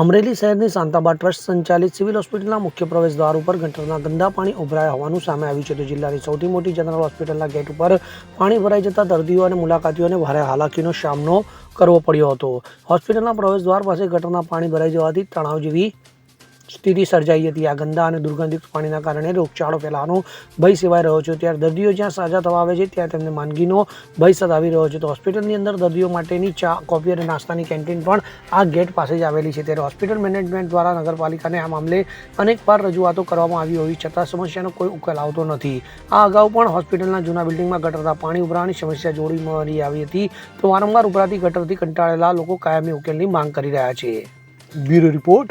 અમરેલી શહેરની શાંતાબા ટ્રસ્ટ સંચાલિત સિવિલ હોસ્પિટલના મુખ્ય પ્રવેશ દ્વાર ઉપર ગટરના ગંદા પાણી ઉભરાયા હોવાનું સામે આવ્યું છે. તો જિલ્લાની સૌથી મોટી જનરલ હોસ્પિટલના ગેટ ઉપર પાણી ભરાઈ જતા દર્દીઓ અને મુલાકાતીઓને ભારે હાલાકીનો સામનો કરવો પડ્યો હતો. હોસ્પિટલના પ્રવેશ દ્વાર પાસે ગટરના પાણી ભરાઈ જવાથી તણાવ જેવી સ્થિતિ સર્જાઈ હતી. આ ગંદા અને દુર્ગંધિત પાણીના કારણે રોગચાળો ફેલાવાનો ભય સેવાઈ રહ્યો છે. ત્યારે દર્દીઓ જ્યાં સાજા થવા આવે છે, ત્યાં તેમને માંદગીનો ભય સતાવી રહ્યો છે. તો હોસ્પિટલની અંદર દર્દીઓ માટેની ચા, કોફી અને નાસ્તાની કેન્ટીન પણ આ ગેટ પાસે જ આવેલી છે. ત્યારે હોસ્પિટલ મેનેજમેન્ટ દ્વારા નગરપાલિકાને આ મામલે અનેકવાર રજૂઆતો કરવામાં આવી હોવી છતાં સમસ્યાનો કોઈ ઉકેલ આવતો નથી. આ અગાઉ પણ હોસ્પિટલના જૂના બિલ્ડિંગમાં ગટરના પાણી ઉભરાવાની સમસ્યા જોડી મળી આવી હતી. તો વારંવાર ઉભરાતી ગટરથી કંટાળેલા લોકો કાયમી ઉકેલની માંગ કરી રહ્યા છે. Bureau report